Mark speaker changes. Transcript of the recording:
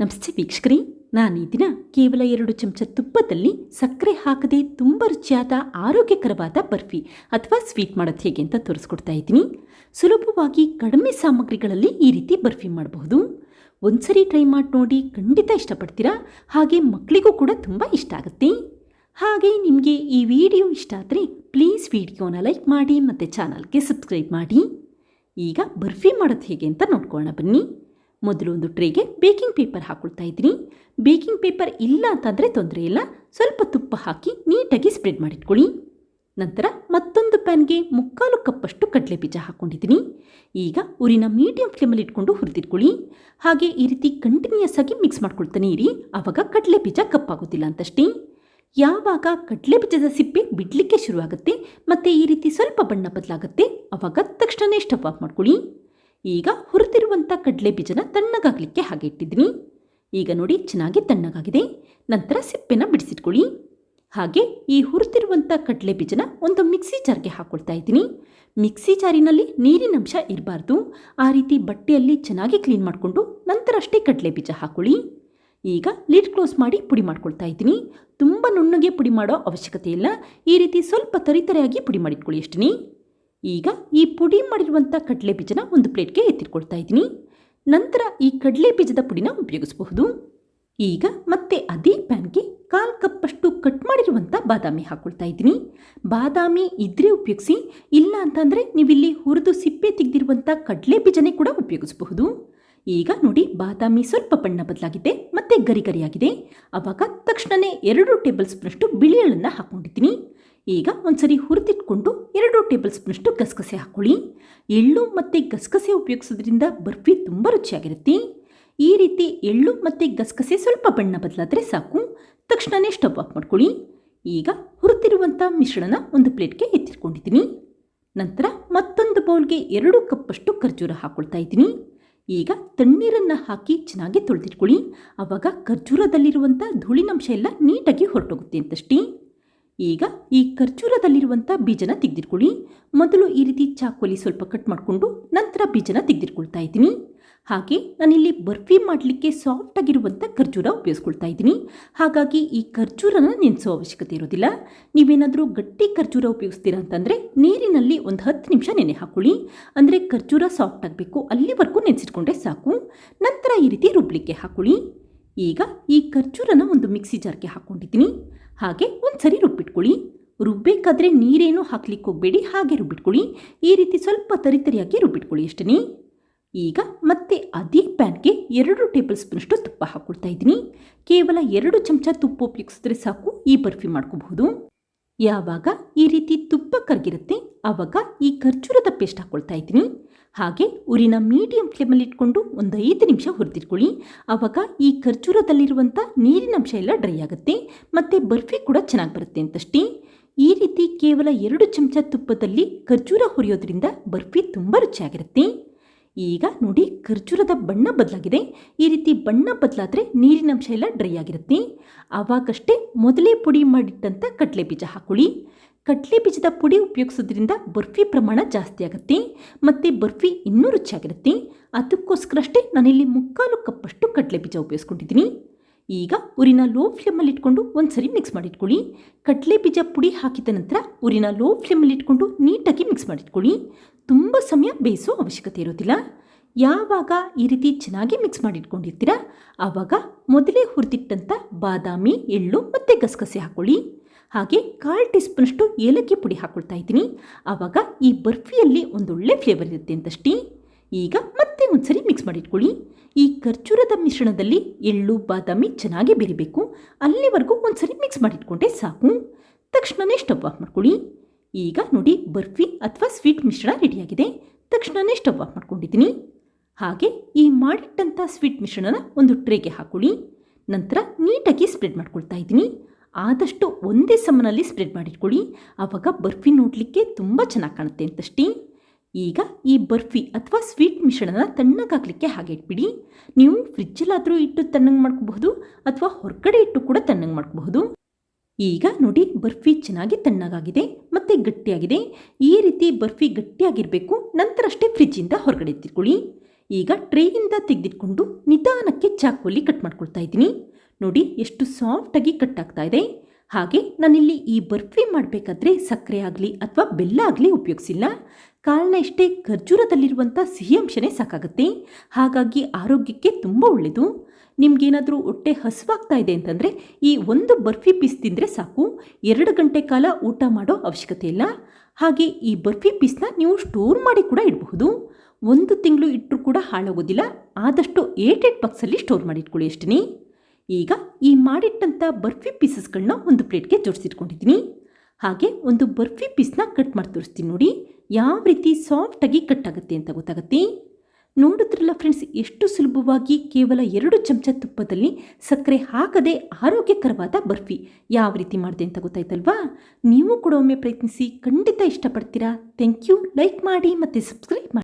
Speaker 1: ನಮಸ್ತೆ ವೀಕ್ಷಕರೇ ನಾನು ಈ ದಿನ ಕೇವಲ ಎರಡು ಚಮಚ ತುಪ್ಪದಲ್ಲಿ ಸಕ್ಕರೆ ಹಾಕದೆ ತುಂಬ ರುಚಿಯಾದ ಆರೋಗ್ಯಕರವಾದ ಬರ್ಫಿ ಅಥವಾ ಸ್ವೀಟ್ ಮಾಡೋದು ಹೇಗೆ ಅಂತ ತೋರಿಸ್ಕೊಡ್ತಾ ಇದ್ದೀನಿ. ಸುಲಭವಾಗಿ ಕಡಿಮೆ ಸಾಮಗ್ರಿಗಳಲ್ಲಿ ಈ ರೀತಿ ಬರ್ಫಿ ಮಾಡಬಹುದು. ಒಂದ್ಸರಿ ಟ್ರೈ ಮಾಡಿ ನೋಡಿ ಖಂಡಿತ ಇಷ್ಟಪಡ್ತೀರಾ? ಹಾಗೆ ಮಕ್ಕಳಿಗೂ ಕೂಡ ತುಂಬ ಇಷ್ಟ ಆಗುತ್ತೆ. ಹಾಗೆ ನಿಮಗೆ ಈ ವಿಡಿಯೋ ಇಷ್ಟ ಆದರೆ ಪ್ಲೀಸ್ ವಿಡಿಯೋನ ಲೈಕ್ ಮಾಡಿ ಮತ್ತು ಚಾನಲ್ಗೆ ಸಬ್ಸ್ಕ್ರೈಬ್ ಮಾಡಿ. ಈಗ ಬರ್ಫಿ ಮಾಡೋದು ಹೇಗೆ ಅಂತ ನೋಡ್ಕೊಳ್ಳೋಣ ಬನ್ನಿ. ಮೊದಲು ಒಂದು ಟ್ರೇಗೆ ಬೇಕಿಂಗ್ ಪೇಪರ್ ಹಾಕ್ಕೊಳ್ತಾ ಇದ್ದೀನಿ. ಬೇಕಿಂಗ್ ಪೇಪರ್ ಇಲ್ಲ ಅಂತಂದರೆ ತೊಂದರೆ ಇಲ್ಲ. ಸ್ವಲ್ಪ ತುಪ್ಪ ಹಾಕಿ ನೀಟಾಗಿ ಸ್ಪ್ರೆಡ್ ಮಾಡಿಟ್ಕೊಳ್ಳಿ. ನಂತರ ಮತ್ತೊಂದು ಪ್ಯಾನ್ಗೆ ಮುಕ್ಕಾಲು ಕಪ್ಪಷ್ಟು ಕಡಲೆ ಬೀಜ ಹಾಕ್ಕೊಂಡಿದ್ದೀನಿ. ಈಗ ಊರಿನ ಮೀಡಿಯಂ ಫ್ಲೇಮಲ್ಲಿ ಇಟ್ಕೊಂಡು ಹುರಿದಿಟ್ಕೊಳ್ಳಿ. ಹಾಗೆ ಈ ರೀತಿ ಕಂಟಿನ್ಯೂಸ್ ಆಗಿ ಮಿಕ್ಸ್ ಮಾಡ್ಕೊಳ್ತಾನೆ ಇರಿ. ಆವಾಗ ಕಡಲೆ ಬೀಜ ಕಪ್ಪಾಗೋದಿಲ್ಲ ಅಂತಷ್ಟೇ. ಯಾವಾಗ ಕಡಲೆ ಬೀಜದ ಸಿಪ್ಪೆ ಬಿಡಲಿಕ್ಕೆ ಶುರುವಾಗುತ್ತೆ, ಮತ್ತು ಈ ರೀತಿ ಸ್ವಲ್ಪ ಬಣ್ಣ ಬದಲಾಗುತ್ತೆ ಆವಾಗ ತಕ್ಷಣವೇ ಸ್ಟವ್ ಆಫ್ ಮಾಡ್ಕೊಳ್ಳಿ. ಈಗ ಹುರಿದಿರುವಂಥ ಕಡಲೆ ಬೀಜನ ತಣ್ಣಗಾಗಲಿಕ್ಕೆ ಹಾಗೆ ಇಟ್ಟಿದ್ದೀನಿ. ಈಗ ನೋಡಿ ಚೆನ್ನಾಗಿ ತಣ್ಣಗಾಗಿದೆ. ನಂತರ ಸಿಪ್ಪೆನ ಬಿಡಿಸಿಟ್ಕೊಳ್ಳಿ. ಹಾಗೆ ಈ ಹುರಿದಿರುವಂಥ ಕಡಲೆ ಬೀಜನ ಒಂದು ಮಿಕ್ಸಿ ಜಾರ್ಗೆ ಹಾಕ್ಕೊಳ್ತಾ ಇದ್ದೀನಿ. ಮಿಕ್ಸಿ ಜಾರಿನಲ್ಲಿ ನೀರಿನ ಅಂಶ ಇರಬಾರ್ದು. ಆ ರೀತಿ ಬಟ್ಟೆಯಲ್ಲಿ ಚೆನ್ನಾಗಿ ಕ್ಲೀನ್ ಮಾಡಿಕೊಂಡು ನಂತರ ಅಷ್ಟೇ ಕಡಲೆ ಬೀಜ ಹಾಕ್ಕೊಳ್ಳಿ ಈಗ ಲಿಡ್ ಕ್ಲೋಸ್ ಮಾಡಿ ಪುಡಿ ಮಾಡ್ಕೊಳ್ತಾ ಇದ್ದೀನಿ. ತುಂಬ ನುಣ್ಣಗೆ ಪುಡಿ ಮಾಡೋ ಅವಶ್ಯಕತೆ ಇಲ್ಲ. ಈ ರೀತಿ ಸ್ವಲ್ಪ ತರಿತರೆಯಾಗಿ ಪುಡಿ ಮಾಡಿಟ್ಕೊಳ್ಳಿ ಅಷ್ಟೇ ಈಗ ಈ ಪುಡಿ ಮಾಡಿರುವಂಥ ಕಡಲೆ ಬೀಜನ ಒಂದು ಪ್ಲೇಟ್ಗೆ ಎತ್ತಿಟ್ಕೊಳ್ತಾ ಇದ್ದೀನಿ. ನಂತರ ಈ ಕಡಲೆ ಬೀಜದ ಪುಡಿನ ಉಪಯೋಗಿಸಬಹುದು. ಈಗ ಮತ್ತೆ ಅದೇ ಪ್ಯಾನ್ಗೆ ಕಾಲು ಕಪ್ಪಷ್ಟು ಕಟ್ ಮಾಡಿರುವಂಥ ಬಾದಾಮಿ ಹಾಕ್ಕೊಳ್ತಾ ಇದ್ದೀನಿ. ಬಾದಾಮಿ ಇದ್ರೆ ಉಪಯೋಗಿಸಿ, ಇಲ್ಲ ಅಂತಂದರೆ ನೀವಿಲ್ಲಿ ಹುರಿದು ಸಿಪ್ಪೆ ತೆಗೆದಿರುವಂಥ ಕಡಲೆ ಬೀಜನೇ ಕೂಡ ಉಪಯೋಗಿಸಬಹುದು. ಈಗ ನೋಡಿ, ಬಾದಾಮಿ ಸ್ವಲ್ಪ ಬಣ್ಣ ಬದಲಾಗಿದೆ, ಮತ್ತು ಗರಿ ಗರಿಯಾಗಿದೆ. ಆವಾಗ ತಕ್ಷಣವೇ ಎರಡು ಟೇಬಲ್ ಸ್ಪೂನಷ್ಟು ಬಿಳಿ ಎಳ್ಳನ್ನು ಹಾಕ್ಕೊಂಡಿದ್ದೀನಿ. ಈಗ ಒಂದ್ಸರಿ ಹುರಿದಿಟ್ಕೊಂಡು ಎರಡು ಟೇಬಲ್ ಸ್ಪೂನಷ್ಟು ಗಸಗಸೆ ಹಾಕ್ಕೊಳ್ಳಿ ಎಳ್ಳು ಮತ್ತು ಗಸಗಸೆ ಉಪಯೋಗಿಸೋದ್ರಿಂದ ಬರ್ಫಿ ತುಂಬ ರುಚಿಯಾಗಿರುತ್ತೆ. ಈ ರೀತಿ ಎಳ್ಳು ಮತ್ತು ಗಸಗಸೆ ಸ್ವಲ್ಪ ಬಣ್ಣ ಬದಲಾದರೆ ಸಾಕು. ತಕ್ಷಣವೇ ಸ್ಟವ್ ಆಫ್ ಮಾಡ್ಕೊಳ್ಳಿ. ಈಗ ಹುರಿದಿರುವಂಥ ಮಿಶ್ರಣ ಒಂದು ಪ್ಲೇಟ್ಗೆ ಎತ್ತಿಟ್ಕೊಂಡಿದ್ದೀನಿ. ನಂತರ ಮತ್ತೊಂದು ಬೌಲ್ಗೆ ಎರಡು ಕಪ್ಪಷ್ಟು ಖರ್ಜೂರ ಹಾಕ್ಕೊಳ್ತಾ ಇದ್ದೀನಿ. ಈಗ ತಣ್ಣೀರನ್ನು ಹಾಕಿ ಚೆನ್ನಾಗಿ ತೊಳೆದಿಟ್ಕೊಳ್ಳಿ. ಆವಾಗ ಖರ್ಜೂರದಲ್ಲಿರುವಂಥ ಧೂಳಿನಂಶ ಎಲ್ಲ ನೀಟಾಗಿ ಹೊರಟೋಗುತ್ತೆ ಅಂತಷ್ಟೇ. ಈಗ ಈ ಖರ್ಜೂರದಲ್ಲಿರುವಂಥ ಬೀಜನ ತೆಗೆದಿಟ್ಕೊಳ್ಳಿ. ಮೊದಲು ಈ ರೀತಿ ಚಾಕುವಲ್ಲಿ ಸ್ವಲ್ಪ ಕಟ್ ಮಾಡಿಕೊಂಡು ನಂತರ ಬೀಜನ ತೆಗೆದಿಟ್ಕೊಳ್ತಾ ಇದ್ದೀನಿ. ಹಾಗೆ ನಾನಿಲ್ಲಿ ಬರ್ಫಿ ಮಾಡಲಿಕ್ಕೆ ಸಾಫ್ಟಾಗಿರುವಂಥ ಖರ್ಜೂರ ಉಪಯೋಗಿಸ್ಕೊಳ್ತಾ ಇದ್ದೀನಿ. ಹಾಗಾಗಿ ಈ ಖರ್ಜೂರನ ನೆನೆಸೋ ಅವಶ್ಯಕತೆ ಇರೋದಿಲ್ಲ. ನೀವೇನಾದರೂ ಗಟ್ಟಿ ಖರ್ಜೂರ ಉಪಯೋಗಿಸ್ತೀರಾ ಅಂತಂದರೆ ನೀರಿನಲ್ಲಿ ಒಂದು ಹತ್ತು ನಿಮಿಷ ನೆನೆ ಹಾಕೊಳ್ಳಿ. ಅಂದರೆ ಖರ್ಜೂರ ಸಾಫ್ಟ್ ಆಗಬೇಕು ಅಲ್ಲಿವರೆಗೂ ನೆನೆಸಿಟ್ಕೊಂಡ್ರೆ ಸಾಕು. ನಂತರ ಈ ರೀತಿ ರುಬ್ಲಿಕ್ಕೆ ಹಾಕ್ಕೊಳ್ಳಿ ಈಗ ಈ ಖರ್ಜೂರನ ಒಂದು ಮಿಕ್ಸಿ ಜಾರ್ಗೆ ಹಾಕ್ಕೊಂಡಿದ್ದೀನಿ. ಹಾಗೆ ಒಂದು ಸರಿ ರುಬ್ಬಿಟ್ಕೊಳ್ಳಿ. ರುಬ್ಬೇಕಾದ್ರೆ ನೀರೇನು ಹಾಕ್ಲಿಕ್ಕೆ ಹೋಗಬೇಡಿ, ಹಾಗೆ ರುಬ್ಬಿಟ್ಕೊಳ್ಳಿ. ಈ ರೀತಿ ಸ್ವಲ್ಪ ತರಿತರಿಯಾಗಿ ರುಬ್ಬಿಟ್ಕೊಳ್ಳಿ ಅಷ್ಟೇ ಈಗ ಮತ್ತೆ ಅದೇ ಪ್ಯಾನ್ಗೆ ಎರಡು ಟೇಬಲ್ ಸ್ಪೂನಷ್ಟು ತುಪ್ಪ ಹಾಕ್ಕೊಳ್ತಾ ಇದ್ದೀನಿ. ಕೇವಲ ಎರಡು ಚಮಚ ತುಪ್ಪ ಉಪಯೋಗಿಸಿದ್ರೆ ಸಾಕು, ಈ ಬರ್ಫಿ ಮಾಡ್ಕೋಬಹುದು. ಯಾವಾಗ ಈ ರೀತಿ ತುಪ್ಪ ಕರಗಿರುತ್ತೆ ಆವಾಗ ಈ ಖರ್ಜೂರದ ಪೇಸ್ಟ್ ಹಾಕ್ಕೊಳ್ತಾ ಇದ್ದೀನಿ. ಹಾಗೆ ಉರಿನ ಮೀಡಿಯಂ ಫ್ಲೇಮಲ್ಲಿ ಇಟ್ಕೊಂಡು ಒಂದು ಐದು ನಿಮಿಷ ಹುರಿದಿಟ್ಕೊಳ್ಳಿ. ಆವಾಗ ಈ ಖರ್ಜೂರದಲ್ಲಿರುವಂಥ ನೀರಿನಂಶ ಎಲ್ಲ ಡ್ರೈ ಆಗುತ್ತೆ, ಮತ್ತು ಬರ್ಫಿ ಕೂಡ ಚೆನ್ನಾಗಿ ಬರುತ್ತೆ ಅಂತಷ್ಟೇ. ಈ ರೀತಿ ಕೇವಲ ಎರಡು ಚಮಚ ತುಪ್ಪದಲ್ಲಿ ಖರ್ಜೂರ ಹುರಿಯೋದ್ರಿಂದ ಬರ್ಫಿ ತುಂಬ ರುಚಿಯಾಗಿರುತ್ತೆ. ಈಗ ನೋಡಿ ಖರ್ಜೂರದ ಬಣ್ಣ ಬದಲಾಗಿದೆ. ಈ ರೀತಿ ಬಣ್ಣ ಬದಲಾದರೆ ನೀರಿನಂಶ ಎಲ್ಲ ಡ್ರೈ ಆಗಿರುತ್ತೆ. ಆವಾಗಷ್ಟೇ ಮೊದಲೇ ಪುಡಿ ಮಾಡಿಟ್ಟಂಥ ಕಡಲೆ ಬೀಜ ಹಾಕೊಳ್ಳಿ. ಕಡಲೆ ಬೀಜದ ಪುಡಿ ಉಪಯೋಗಿಸೋದ್ರಿಂದ ಬರ್ಫಿ ಪ್ರಮಾಣ ಜಾಸ್ತಿ ಆಗುತ್ತೆ. ಮತ್ತು ಬರ್ಫಿ ಇನ್ನೂ ರುಚಿಯಾಗಿರುತ್ತೆ. ಅದಕ್ಕೋಸ್ಕರಷ್ಟೇ ನಾನಿಲ್ಲಿ ಮುಕ್ಕಾಲು ಕಪ್ಪಷ್ಟು ಕಡಲೆ ಬೀಜ ಉಪಯೋಗಿಸ್ಕೊಂಡಿದ್ದೀನಿ. ಈಗ ಉರಿನ ಲೋ ಫ್ಲೇಮಲ್ಲಿ ಇಟ್ಕೊಂಡು ಒಂದ್ಸರಿ ಮಿಕ್ಸ್ ಮಾಡಿಟ್ಕೊಳ್ಳಿ. ಕಡಲೆ ಬೀಜ ಪುಡಿ ಹಾಕಿದ ನಂತರ ಉರಿನ ಲೋ ಫ್ಲೇಮಲ್ಲಿ ಇಟ್ಕೊಂಡು ನೀಟಾಗಿ ಮಿಕ್ಸ್ ಮಾಡಿಟ್ಕೊಳ್ಳಿ. ತುಂಬ ಸಮಯ ಬೇಯಿಸೋ ಅವಶ್ಯಕತೆ ಇರೋದಿಲ್ಲ. ಯಾವಾಗ ಈ ರೀತಿ ಚೆನ್ನಾಗಿ ಮಿಕ್ಸ್ ಮಾಡಿಟ್ಕೊಂಡಿರ್ತೀರ ಆವಾಗ ಮೊದಲೇ ಹುರಿದಿಟ್ಟಂಥ ಬಾದಾಮಿ, ಎಳ್ಳು ಮತ್ತು ಗಸಗಸೆ ಹಾಕ್ಕೊಳ್ಳಿ ಹಾಗೆ ಕಾಲು ಟೀ ಸ್ಪೂನಷ್ಟು ಏಲಕ್ಕಿ ಪುಡಿ ಹಾಕ್ಕೊಳ್ತಾ ಇದ್ದೀನಿ. ಆವಾಗ ಈ ಬರ್ಫಿಯಲ್ಲಿ ಒಂದೊಳ್ಳೆ ಫ್ಲೇವರ್ ಇರುತ್ತೆ ಅಂತಷ್ಟೇ. ಈಗ ಮತ್ತೆ ಒಂದ್ಸರಿ ಮಿಕ್ಸ್ ಮಾಡಿಟ್ಕೊಳ್ಳಿ. ಈ ಖರ್ಜೂರದ ಮಿಶ್ರಣದಲ್ಲಿ ಎಳ್ಳು, ಬಾದಾಮಿ ಚೆನ್ನಾಗಿ ಬೆರಿಬೇಕು. ಅಲ್ಲಿವರೆಗೂ ಒಂದ್ಸರಿ ಮಿಕ್ಸ್ ಮಾಡಿಟ್ಕೊಂಡೆ ಸಾಕು. ತಕ್ಷಣವೇ ಸ್ಟವ್ ಆಫ್ ಮಾಡ್ಕೊಳ್ಳಿ. ಈಗ ನೋಡಿ ಬರ್ಫಿ ಅಥವಾ ಸ್ವೀಟ್ ಮಿಶ್ರಣ ರೆಡಿಯಾಗಿದೆ. ತಕ್ಷಣವೇ ಸ್ಟವ್ ಆಫ್ ಮಾಡ್ಕೊಂಡಿದ್ದೀನಿ. ಹಾಗೆ ಈ ಮಾಡಿಟ್ಟಂಥ ಸ್ವೀಟ್ ಮಿಶ್ರಣನ ಒಂದು ಟ್ರೇಗೆ ಹಾಕೊಳ್ಳಿ. ನಂತರ ನೀಟಾಗಿ ಸ್ಪ್ರೆಡ್ ಮಾಡ್ಕೊಳ್ತಾ ಇದ್ದೀನಿ. ಆದಷ್ಟು ಒಂದೇ ಸಮನಲ್ಲಿ ಸ್ಪ್ರೆಡ್ ಮಾಡಿಟ್ಕೊಳ್ಳಿ. ಆವಾಗ ಬರ್ಫಿ ನೋಡಲಿಕ್ಕೆ ತುಂಬ ಚೆನ್ನಾಗಿ ಕಾಣುತ್ತೆ ಅಂತಷ್ಟೇ. ಈಗ ಈ ಬರ್ಫಿ ಅಥವಾ ಸ್ವೀಟ್ ಮಿಶ್ರಣನ ತಣ್ಣಗಾಗಲಿಕ್ಕೆ ಹಾಗೆ ಇಟ್ಬಿಡಿ. ನೀವು ಫ್ರಿಜ್ಜಲ್ಲಾದರೂ ಇಟ್ಟು ತಣ್ಣಗೆ ಮಾಡ್ಕೋಬಹುದು ಅಥವಾ ಹೊರಗಡೆ ಇಟ್ಟು ಕೂಡ ತಣ್ಣಗೆ ಮಾಡ್ಕೋಬಹುದು. ಈಗ ನೋಡಿ ಬರ್ಫಿ ಚೆನ್ನಾಗಿ ತಣ್ಣಗಾಗಿದೆ ಮತ್ತು ಗಟ್ಟಿಯಾಗಿದೆ. ಈ ರೀತಿ ಬರ್ಫಿ ಗಟ್ಟಿಯಾಗಿರಬೇಕು ನಂತರ ಅಷ್ಟೇ ಫ್ರಿಜ್ಜಿಂದ ಹೊರಗಡೆ ಎತ್ತಿಟ್ಕೊಳ್ಳಿ. ಈಗ ಟ್ರೇಯಿಂದ ತೆಗೆದಿಟ್ಕೊಂಡು ನಿಧಾನಕ್ಕೆ ಚಾಕುವಲ್ಲಿ ಕಟ್ ಮಾಡ್ಕೊಳ್ತಾ ಇದ್ದೀನಿ. ನೋಡಿ ಎಷ್ಟು ಸಾಫ್ಟಾಗಿ ಕಟ್ ಆಗ್ತಾ ಇದೆ. ಹಾಗೆ ನಾನಿಲ್ಲಿ ಈ ಬರ್ಫಿ ಮಾಡಬೇಕಾದ್ರೆ ಸಕ್ಕರೆ ಆಗಲಿ ಅಥವಾ ಬೆಲ್ಲ ಆಗಲಿ ಉಪಯೋಗಿಸಿಲ್ಲ. ಕಾರಣ ಇಷ್ಟೇ ಖರ್ಜೂರದಲ್ಲಿರುವಂಥ ಸಿಹಿ ಅಂಶನೇ ಸಾಕಾಗುತ್ತೆ. ಹಾಗಾಗಿ ಆರೋಗ್ಯಕ್ಕೆ ತುಂಬ ಒಳ್ಳೆಯದು ನಿಮಗೇನಾದರೂ ಹೊಟ್ಟೆ ಹಸುವಾಗ್ತಾ ಇದೆ ಅಂತಂದರೆ ಈ ಒಂದು ಬರ್ಫಿ ಪೀಸ್ ತಿಂದರೆ ಸಾಕು. ಎರಡು ಗಂಟೆ ಕಾಲ ಊಟ ಮಾಡೋ ಅವಶ್ಯಕತೆ ಇಲ್ಲ. ಹಾಗೆ ಈ ಬರ್ಫಿ ಪೀಸ್ನ ನೀವು ಸ್ಟೋರ್ ಮಾಡಿ ಕೂಡ ಇಡಬಹುದು. ಒಂದು ತಿಂಗಳು ಇಟ್ಟರೂ ಕೂಡ ಹಾಳಾಗೋದಿಲ್ಲ. ಆದಷ್ಟು ಏಟ್ ಏಟ್ ಬಾಕ್ಸಲ್ಲಿ ಸ್ಟೋರ್ ಮಾಡಿ ಇಟ್ಕೊಳ್ಳಿ ಅಷ್ಟೇ ಈಗ ಈ ಮಾಡಿಟ್ಟಂಥ ಬರ್ಫಿ ಪೀಸಸ್ಗಳನ್ನ ಒಂದು ಪ್ಲೇಟ್ಗೆ ಜೋಡಿಸಿಟ್ಕೊಂಡಿದ್ದೀನಿ. ಹಾಗೆ ಒಂದು ಬರ್ಫಿ ಪೀಸ್ನ ಕಟ್ ಮಾಡಿ ತೋರಿಸ್ತೀನಿ ನೋಡಿ, ಯಾವ ರೀತಿ ಸಾಫ್ಟಾಗಿ ಕಟ್ ಆಗುತ್ತೆ ಅಂತ ಗೊತ್ತಾಗುತ್ತೆ? ನೋಡಿದ್ರಲ್ಲ ಫ್ರೆಂಡ್ಸ್, ಎಷ್ಟು ಸುಲಭವಾಗಿ ಕೇವಲ ಎರಡು ಚಮಚ ತುಪ್ಪದಲ್ಲಿ ಸಕ್ಕರೆ ಹಾಕದೆ ಆರೋಗ್ಯಕರವಾದ ಬರ್ಫಿ ಯಾವ ರೀತಿ ಮಾಡಿದೆ ಅಂತ ಗೊತ್ತಾಯ್ತಲ್ವಾ? ನೀವು ಕೂಡ ಒಮ್ಮೆ ಪ್ರಯತ್ನಿಸಿ ಖಂಡಿತ ಇಷ್ಟಪಡ್ತೀರಾ? Thank you. ಲೈಕ್ ಮಾಡಿ ಮತ್ತು ಸಬ್ಸ್ಕ್ರೈಬ್ ಮಾಡಿ.